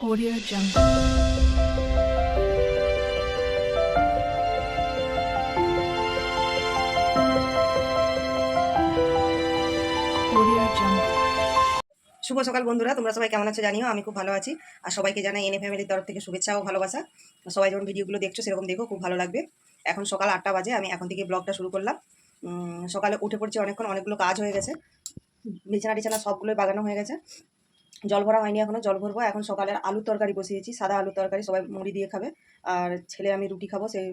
Audio Jungle. শুভ সকাল বন্ধুরা, তোমরা সবাই কেমন আছো জানিও, আমি খুব ভালো আছি। আর সবাইকে জানাই এনএ ফ্যামিলির তরফ থেকে শুভেচ্ছা ও ভালোবাসা। সবাই যখন ভিডিওগুলো দেখছ, সেরকম দেখো, খুব ভালো লাগবে। এখন সকাল আটটা বাজে, আমি এখন থেকে ব্লগটা শুরু করলাম। সকালে উঠে পড়ছি অনেকক্ষণ, অনেকগুলো কাজ হয়ে গেছে। বিছানা টিছানা সবগুলোই বাগানো হয়ে গেছে। জল ভরা হয়নি এখনও, জল ভরবো। এখন সকালের আলুর তরকারি বসিয়েছি, সাদা আলুর তরকারি, সবাই মুড়ি দিয়ে খাবে। আর ছেলে আমি রুটি খাব সেই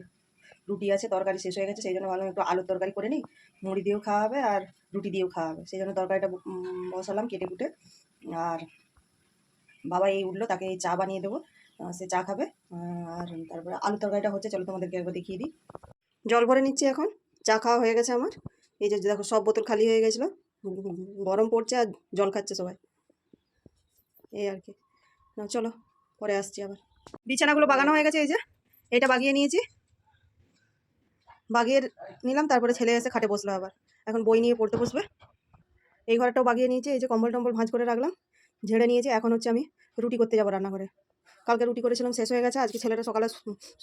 রুটি আছে, তরকারি শেষ হয়ে গেছে, সেই জন্য ভাবলাম একটু আলুর তরকারি করে নিই। মুড়ি দিয়েও খাওয়া হবে আর রুটি দিয়েও খাওয়া হবে সেই জন্য তরকারিটা বসালাম কেটে কুটে। আর বাবা এই উঠল, তাকে এই চা বানিয়ে দেবো। সে চা খাবে। আর তারপরে আলু তরকারিটা হচ্ছে, চলো তোমাদেরকে একবার দেখিয়ে দিই। জল ভরে নিচ্ছি এখন। চা খাওয়া হয়ে গেছে আমার। এই যে দেখো, সব বোতল খালি হয়ে গেছিল। গরম পড়ছে আর জল খাচ্ছে সবাই। এই আর কি। না, চলো, পরে আসছি আবার। বিছানাগুলো বাগানো হয়ে গেছে, এই যে। এটা বাগিয়ে নিয়েছি। বাগিয়ে নিলাম, তারপরে ছেলে এসে খাটে বসল আবার। এখন বই নিয়ে পড়তে বসবে। এই ঘরটাও বাগিয়ে নিয়েছি, এই যে কম্বল টম্বল ভাঁজ করে রাখলাম। ঝেড়ে নিয়েছি, এখন হচ্ছে আমি রুটি করতে যাব রান্নাঘরে। কালকে রুটি করেছিলাম, শেষ হয়ে গেছে, আজকে ছেলেটা সকালে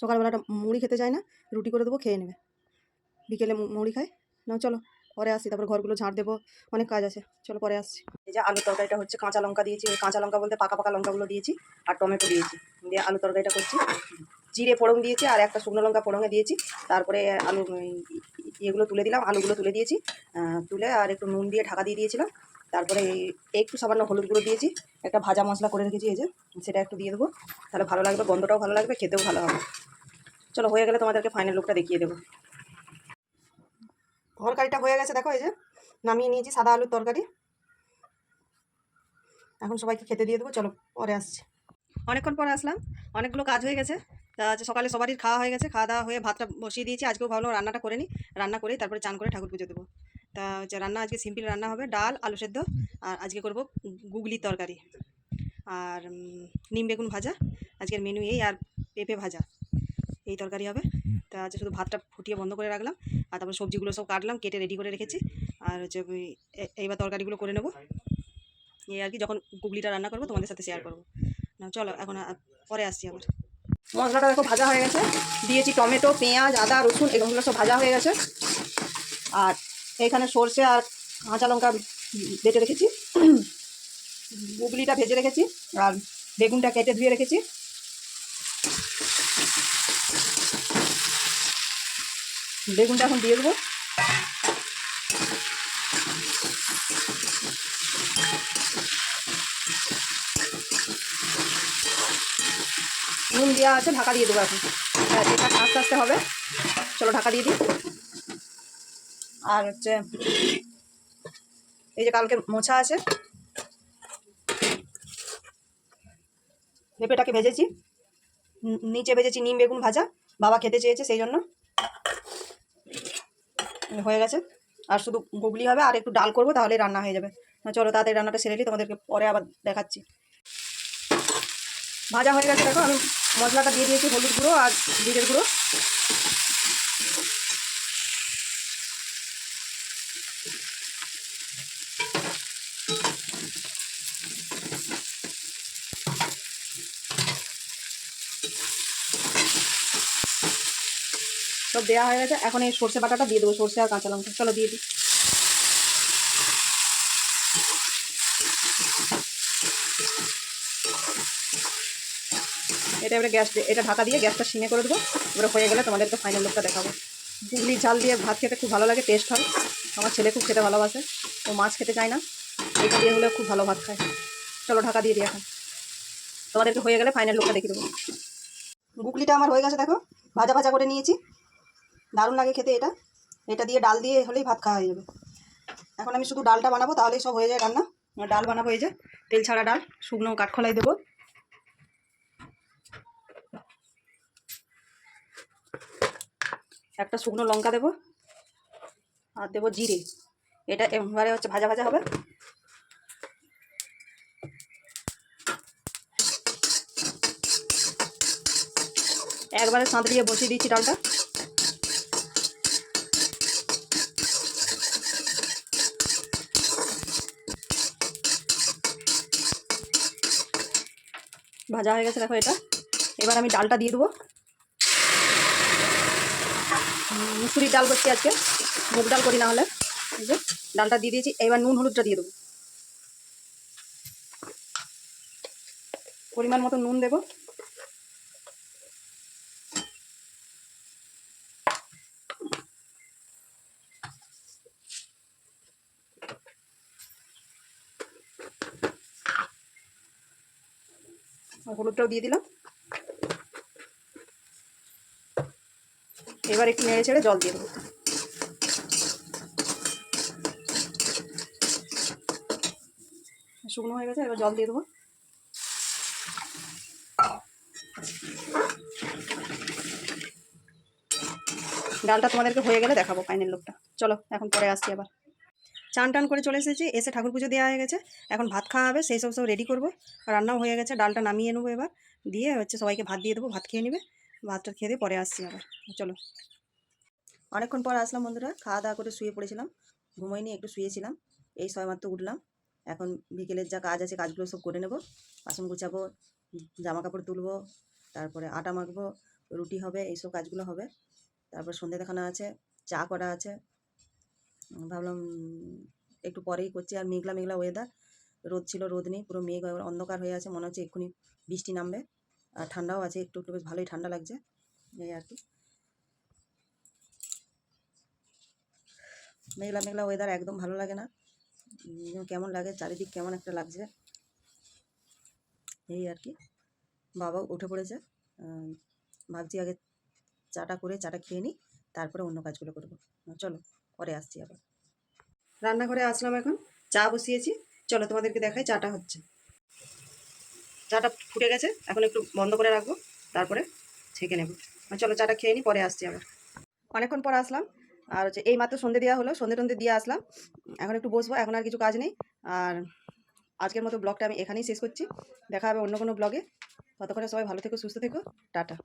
সকালবেলাটা মুড়ি খেতে চায় না, রুটি করে দেবো, খেয়ে নেবে। বিকেলে মুড়ি খায়। না, চলো। পরে আসছি, তারপর ঘরগুলো ঝাড় দেবো, অনেক কাজ আছে। চলো পরে আসছি। এই যে আলু তরকারিটা হচ্ছে, কাঁচা লঙ্কা দিয়েছি কাঁচা লঙ্কা বলতে পাকা পাকা লঙ্কাগুলো দিয়েছি, আর টমেটো দিয়েছি। দিয়ে আলু তরকারিটা করছি। জিরে ফোড়ন দিয়েছি, আর একটা শুকনো লঙ্কা ফোড়নে দিয়েছি। তারপরে আলু ইয়েগুলো তুলে দিলাম, আলুগুলো তুলে দিয়েছি। তুলে আর একটু নুন দিয়ে ঢাকা দিয়ে দিয়েছিলাম। তারপরে একটু সামান্য হলুদ গুঁড়ো দিয়েছি, একটা ভাজা মশলা করে রেখেছি, এই যে সেটা একটু দিয়ে দেবো। তাহলে ভালো লাগবে গন্ধটাও ভালো লাগবে, খেতেও ভালো হবে। চলো হয়ে গেলে তোমাদেরকে ফাইনাল লুকটা দেখিয়ে দেবো। তরকারিটা হয়ে গেছে, দেখো এই যে। নামিয়ে নিয়েছি সাদা আলুর তরকারি। এখন সবাইকে খেতে দিয়ে দেবো, চলো পরে আসছি। অনেকক্ষণ পরে আসলাম, অনেকগুলো কাজ হয়ে গেছে। তা হচ্ছে সকালে সবারই খাওয়া হয়ে গেছে, খাওয়া দাওয়া হয়ে ভাতটা বসিয়ে দিয়েছি, আজকেও ভাবলাম রান্নাটা করে নিই। রান্না করেই তারপরে চান করে ঠাকুর পুজো দেবো। তা হচ্ছে রান্না আজকে সিম্পল রান্না হবে, ডাল, আলু সেদ্ধ, আর আজকে করব গুগলির তরকারি। আর নিম বেগুন ভাজা, আজকের মেনু এই আর পেঁপে ভাজা। এই তরকারি হবে। তা আজকে শুধু ভাতটা ফুটিয়ে বন্ধ করে রাখলাম, আর তারপরে সবজিগুলো সব কাটলাম, কেটে রেডি করে রেখেছি। আর হচ্ছে এইবার তরকারিগুলো করে নেব। এই আর কি, যখন গুগলিটা রান্না করব, তোমাদের সাথে শেয়ার করব। চলো, এখন পরে আসছি আবার। মশলাটা দেখো ভাজা হয়ে গেছে। দিয়েছি টমেটো, পেঁয়াজ, আদা, রসুন, এগুলো সব ভাজা হয়ে গেছে। আর এইখানে সর্ষে আর কাঁচা লঙ্কা বেটে রেখেছি। গুগলিটা ভেজে রেখেছি, আর বেগুনটা কেটে ধুয়ে রেখেছি। বেগুনটা এখন দিয়ে দেবো। নুন দেওয়া আছে, ঢাকা দিয়ে দেবো এখন। হ্যাঁ এটা আস্তে আস্তে হবে। চলো, ঢাকা দিয়ে দিই। আর হচ্ছে, এই যে কালকে মোছা আছে। পেঁপেটাকে ভেজেছি। নিচে ভেজেছি নিম বেগুন ভাজা। বাবা খেতে চেয়েছে সেই জন্য। হয়ে গেছে। আর শুধু গুগলি হবে আর একটু ডাল করব তাহলে রান্না হয়ে যাবে। চলো তাড়াতাড়ি রান্নাটা সেরে নিই, তোমাদেরকে পরে আবার দেখাচ্ছি। ভাজা হয়ে গেছে, দেখো, আমি মশলাটা দিয়ে দিয়েছি হলুদ গুঁড়ো আর জিরের গুঁড়ো। সব দেওয়া হয়ে গেছে। এখন এই সর্ষে বাটাটা দিয়ে দেবো, সর্ষে আর কাঁচা লঙ্কা। চলো দিয়ে দিই। এটা এবারে গ্যাস এটা ঢাকা দিয়ে গ্যাসটা সিমে করে দেবো। এবারে হয়ে গেলে তোমাদেরকে ফাইনাল লুকটা দেখাবো। গুগলি ঝাল দিয়ে ভাত খেতে খুব ভালো লাগে টেস্ট হয়। আমার ছেলে খুব খেতে ভালোবাসে। ও মাছ খেতে চায় না। এইটা দিয়ে হলে খুব ভালো ভাত খায়। চলো ঢাকা দিয়ে দিই এখন। তোমাদেরকে হয়ে গেলে ফাইনাল লুকটা দেখিয়ে দেবো। গুগলিটা আমার হয়ে গেছে, দেখো। ভাজা ভাজা করে নিয়েছি। দারুণ লাগে খেতে এটা। এটা দিয়ে ডাল দিয়ে হলেই ভাত খাওয়া হয়ে যাবে। এখন আমি শুধু ডালটা বানাবো, তাহলেই সব হয়ে যায় রান্না। ডাল বানাবো এই যে, তেল ছাড়া ডাল, শুকনো কাঠখোলাই দেবো। একটা শুকনো লঙ্কা দেবো, আর দেবো জিরে। এটা এবারে হচ্ছে ভাজা ভাজা হবে। একবারে সাঁত দিয়ে বসিয়ে দিচ্ছি ডালটা। ভাজা হয়ে গেছে, দেখো এটা। এবার আমি ডালটা দিয়ে দেবো। মুসুরির ডাল করছি আজকে। মুগ ডাল করি না হলে। এই যে, ডালটা দিয়ে দিয়েছি। এবার নুন হলুদটা দিয়ে দেবো। পরিমাণ মতো নুন দেবো। হলুদটাও দিয়ে দিলাম। এবার একটু নেড়ে ছেড়ে জল দিয়ে দেবো। শুকনো হয়ে গেছে, এবার জল দিয়ে দেবো। ডালটা তোমাদেরকে হয়ে গেলে দেখাবো ফাইনাল লোকটা। চলো, এখন পরে আসছি আবার। চান টান করে চলে এসেছি, এসে ঠাকুর পুজো দেওয়া হয়ে গেছে। এখন ভাত খাওয়া হবে, সেই সব সব রেডি করব। রান্নাও হয়ে গেছে, ডালটা নামিয়ে নেব এবার। দিয়ে হচ্ছে সবাইকে ভাত দিয়ে দেবো, ভাত খেয়ে নেবে। ভাতটা খেয়ে দিয়ে পরে আসছি আবার। চলো। অনেকক্ষণ পর আসলাম বন্ধুরা, খাওয়া দাওয়া করে শুয়ে পড়েছিলাম। ঘুমোইনি, একটু শুয়েছিলাম। এই মাত্র উঠলাম। এখন বিকেলের যা কাজ আছে, কাজগুলো সব করে নেব। বাসন গুছাবো জামা কাপড় তুলবো, তারপরে আটা মাখবো, রুটি হবে, এইসব কাজগুলো হবে। তারপর সন্ধে দেখানো আছে, চা করা আছে। ভাবলাম, একটু পরেই করছি। আর মেঘলা মেঘলা ওয়েদার রোদ ছিল, রোদ নেই, পুরো মেঘ অন্ধকার হয়ে আছে। মনে হচ্ছে এক্ষুনি বৃষ্টি নামবে। আর ঠান্ডাও আছে, একটু একটু বেশ ভালোই ঠান্ডা লাগছে। এই আর কি। মেঘলা মেঘলা ওয়েদার একদম ভালো লাগে না। কেমন লাগে? চারিদিক কেমন একটা লাগছে। এই আর কি। বাবা উঠে পড়েছে। ভাবছি আগে চাটা করে, চাটা খেয়ে নিই। তারপরে অন্য কাজগুলো করব। চলো। পরে আসছি আবার। রান্নাঘরে আসলাম এখন, চা বসিয়েছি। চলো তোমাদেরকে দেখাই চাটা হচ্ছে। চাটা ফুটে গেছে, এখন একটু বন্ধ করে রাখব, তারপরে ছেঁকে নেব। চলো চাটা খেয়ে নিই পরে আসছি আবার। অনেকক্ষণ পর আসলাম, আর হচ্ছে এই মাত্র সন্ধে দেওয়া হলো, সন্ধে টন্ধে দিয়ে আসলাম। এখন একটু বসবো, এখন আর কিছু কাজ নেই। আর আজকের মতো ব্লগটা আমি এখানেই শেষ করছি। দেখা হবে অন্য কোনো ব্লগে। ততক্ষণে সবাই ভালো থেকো, সুস্থ থেকো। টাটা।